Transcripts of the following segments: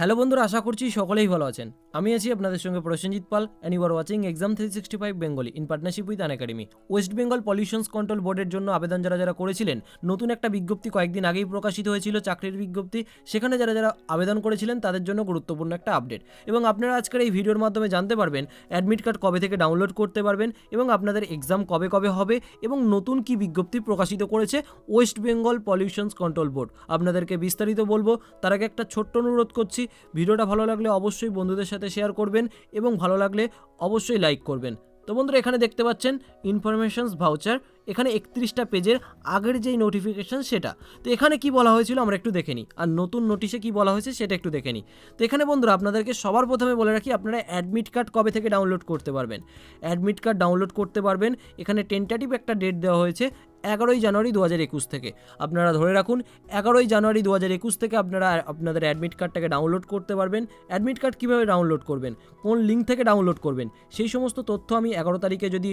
Hello বন্ধুরা, আশা করছি সকলেই ভালো আছেন। আমি আছি আপনাদের সঙ্গে Prasenjit Pal and you are watching exam three sixty five Bengali in partnership with an academy West Bengal pollutions control বোর্ডের জন্য আবেদন যারা যারা করেছিলেন, নতুন একটা বিজ্ঞপ্তি কয়েকদিন আগেই প্রকাশিত হয়েছিল চাকরির বিজ্ঞপ্তি, সেখানে যারা যারা আবেদন করেছিলেন তাদের জন্য গুরুত্বপূর্ণ একটা আপডেট এবং আপনারা আজকের এই ভিডিওর মাধ্যমে জানতে পারবেন অ্যাডমিট কার্ড কবে থেকে ডাউনলোড করতে পারবেন, এবং আপনাদের এক্সাম কবে কবে হবে, এবং নতুন কি বিজ্ঞপ্তি প্রকাশিত করেছে West Bengal pollutions control board আপনাদেরকে বিস্তারিত বলব, তার আগে একটা ছোট্ট অনুরোধ করছি ভিডিওটা ভালো লাগলে অবশ্যই বন্ধুদের সাথে শেয়ার করবেন এবং ভালো লাগলে অবশ্যই লাইক করবেন। তো বন্ধুরা, এখানে দেখতে পাচ্ছেন ইনফরমেশনস ভাউচার এখানে একত্রিশটা পেজের আগের যেই নোটিফিকেশন সেটা। তো এখানে কি বলা হয়েছিল আমরা একটু দেখে নিই। আর নতুন নোটিশে কি বলা হয়েছে সেটা একটু দেখে নিই। তো এখানে বন্ধুরা, আপনাদেরকে সবার প্রথমে বলে রাখি, আপনারা অ্যাডমিট কার্ড কবে থেকে ডাউনলোড করতে পারবেন? অ্যাডমিট কার্ড ডাউনলোড করতে পারবেন। এখানে টেন্টাটিভ একটা ডেট দেওয়া হয়েছে। এগারোই জানুয়ারি দু হাজার একুশ থেকে। আপনারা ধরে রাখুন, এগারোই জানুয়ারি দু হাজার একুশ থেকে আপনারা আপনাদের অ্যাডমিট কার্ডটাকে ডাউনলোড করতে পারবেন। অ্যাডমিট কার্ড কীভাবে ডাউনলোড করবেন? কোন লিঙ্ক থেকে ডাউনলোড করবেন? সেই সমস্ত তথ্য আমি এগারো তারিখে যদি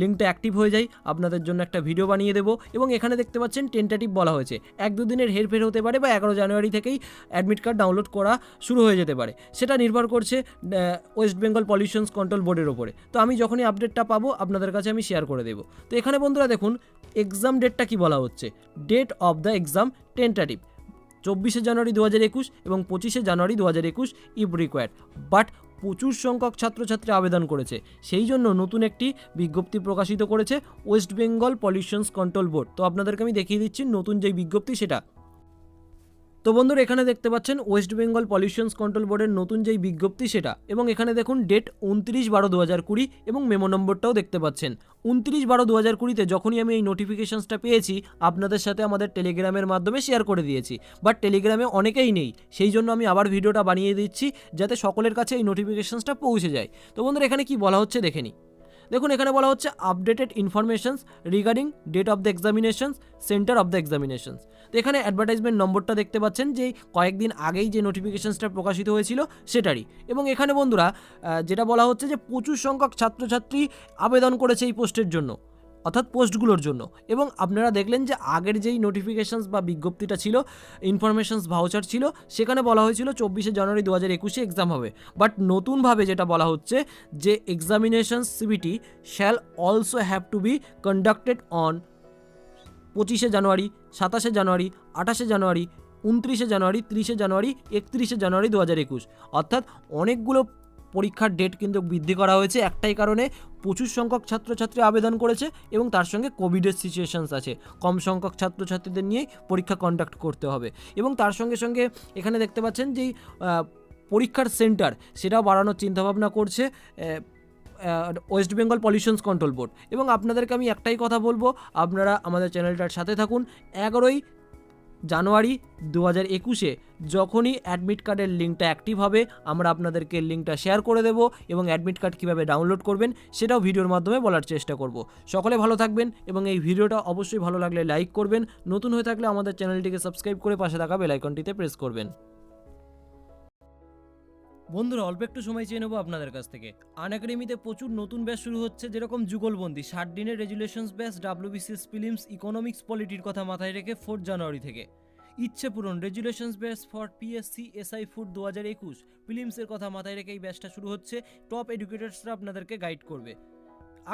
লিঙ্কটা অ্যাক্টিভ হয়ে যায়, আপনাদের জন্য একটা ভিডিও বানিয়ে দেবো এবং এখানে দেখতে পাচ্ছেন টেন্টাটিভ বলা হয়েছে। এক দুদিনের হেরফের হতে পারে বা এগারো জানুয়ারি থেকেই অ্যাডমিট কার্ড ডাউনলোড করা শুরু হয়ে যেতে পারে। সেটা নির্ভর করছে ওয়েস্ট বেঙ্গল পলিউশনস কন্ট্রোল বোর্ডের ওপরে তো আমি যখনই আপডেটটা পাবো, আপনাদের কাছে আমি শেয়ার করে দেবো। তো এখানে বন্ধুরা দেখুন এক্সাম ডেটটা কি বলা হচ্ছে? Date of the exam tentative চব্বিশে জানুয়ারি দু হাজার একুশ এবং পঁচিশে জানুয়ারি দু হাজার একুশ ইফ রিকোয়ার্ড বাট প্রচুর সংখ্যক ছাত্রছাত্রী আবেদন করেছে। সেই জন্য নতুন একটি বিজ্ঞপ্তি প্রকাশিত করেছে West Bengal pollutions control board তো আপনাদেরকে আমি দেখিয়ে দিচ্ছি নতুন যেই বিজ্ঞপ্তি সেটা। তো বন্ধুরা, এখানে দেখতে পাচ্ছেন ওয়েস্ট বেঙ্গল পলিউশনস কন্ট্রোল বোর্ডের নতুন যেই বিজ্ঞপ্তি সেটা, এবং এখানে দেখুন ডেট উনত্রিশ বারো দু হাজার কুড়ি এবং মেমো নম্বরটাও দেখতে পাচ্ছেন। উনত্রিশ বারো দু হাজার কুড়িতে যখনই আমি এই নোটিফিকেশনসটা পেয়েছি, আপনাদের সাথে আমাদের টেলিগ্রামের মাধ্যমে শেয়ার করে দিয়েছি। বাট টেলিগ্রামে অনেকেই নেই, সেই জন্য আমি আবার ভিডিওটা বানিয়ে দিচ্ছি, যাতে সকলের কাছে এই নোটিফিকেশনসটা পৌঁছে যায়। তো বন্ধুরা, এখানে কি বলা হচ্ছে দেখে নিই। দেখুন, এখানে বলা হচ্ছে updated informations regarding date of the examinations centre of the examinations তো এখানে অ্যাডভার্টাইজমেন্ট নম্বরটা দেখতে পাচ্ছেন যে কয়েকদিন আগেই যে নোটিফিকেশনসটা প্রকাশিত হয়েছিল সেটারই। এবং এখানে বন্ধুরা যেটা বলা হচ্ছে যে প্রচুর সংখ্যক ছাত্রছাত্রী আবেদন করেছে এই পোস্টের জন্য। অর্থাৎ পোস্টগুলোর জন্য। এবং আপনারা দেখলেন যে আগের যেই নোটিফিকেশানস বা বিজ্ঞপ্তিটা ছিল ইনফরমেশনস ভাউচার ছিল, সেখানে বলা হয়েছিল চব্বিশে জানুয়ারি দু হাজার একুশে এক্সাম হবে। বাট নতুনভাবে যেটা বলা হচ্ছে যে examination CBT shall also have to be conducted on পঁচিশে জানুয়ারি, সাতাশে জানুয়ারি, আঠাশে জানুয়ারি, উনত্রিশে জানুয়ারি, তিরিশে জানুয়ারি, একত্রিশে জানুয়ারি দু হাজার একুশ। অর্থাৎ অনেকগুলো পরীক্ষার ডেট কিন্তু বৃদ্ধি করা হয়েছে। একটাই কারণে প্রচুর সংখ্যক ছাত্রছাত্রী আবেদন করেছে এবং তার সঙ্গে কোভিডের সিচুয়েশানস আছে। কম সংখ্যক ছাত্রছাত্রীদের নিয়েই পরীক্ষা কন্ডাক্ট করতে হবে। এবং তার সঙ্গে সঙ্গে এখানে দেখতে পাচ্ছেন যেই পরীক্ষার সেন্টার সেটাও বাড়ানোর চিন্তাভাবনা করছে West Bengal pollutions control board এবং আপনাদেরকে আমি একটাই কথা বলব, আপনারা আমাদের চ্যানেলটার সাথে থাকুন। এগারোই জানুয়ারি দু হাজার একুশে যখনই অ্যাডমিট কার্ডের লিঙ্কটা অ্যাক্টিভ হবে, আমরা আপনাদেরকে লিঙ্কটা শেয়ার করে দেব এবং অ্যাডমিট কার্ড কীভাবে ডাউনলোড করবেন সেটাও ভিডিওর মাধ্যমে বলার চেষ্টা করব। সকলে ভালো থাকবেন এবং এই ভিডিওটা অবশ্যই ভালো লাগলে লাইক করবেন। নতুন হয়ে থাকলে আমাদের চ্যানেলটিকে সাবস্ক্রাইব করে পাশে থাকা বেলাইকনটিতে প্রেস করবেন। বন্ধুরা, অল্প একটু সময় চেয়ে নেব আপনাদের কাছ থেকে। আন একাডেমিতে প্রচুর নতুন ব্যাচ শুরু হচ্ছে, যেরকম যুগলবন্দি। ষাট দিনের resolutions batch WBCS prelims economics পলিটির কথা মাথায় রেখে ফোর্থ জানুয়ারি থেকে। ইচ্ছে পূরণ resolutions batch for PSC SI food দু হাজার একুশ। ফিলিমসের কথা মাথায় রেখে এই ব্যাচটা শুরু হচ্ছে টপ এডুকেটার্সরা আপনাদেরকে গাইড করবে।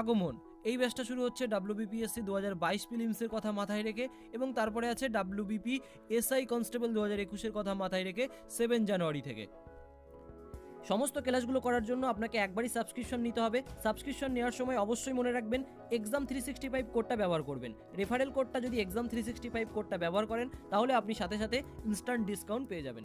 আগমন, এই ব্যাচটা শুরু হচ্ছে ডাব্লিউবিপিএসসি দু হাজার বাইশ ফিলিমসের কথা মাথায় রেখে এবং তারপরে আছে ডাব্লিউবিপি এসআই কনস্টেবল দু হাজার একুশের কথা মাথায় রেখে সেভেন জানুয়ারি থেকে। সমস্ত ক্লাসগুলো করার জন্য আপনাকে একবারই সাবস্ক্রিপশন নিতে হবে। সাবস্ক্রিপশন নেওয়ার সময় অবশ্যই মনে রাখবেন এক্সাম থ্রি সিক্সটি ফাইভ কোডটা ব্যবহার করবেন। রেফারেল কোডটা যদি এক্সাম থ্রি সিক্সটি ফাইভ কোডটা ব্যবহার করেন, তাহলে আপনি সাথে সাথে ইনস্ট্যান্ট ডিসকাউন্ট পেয়ে যাবেন।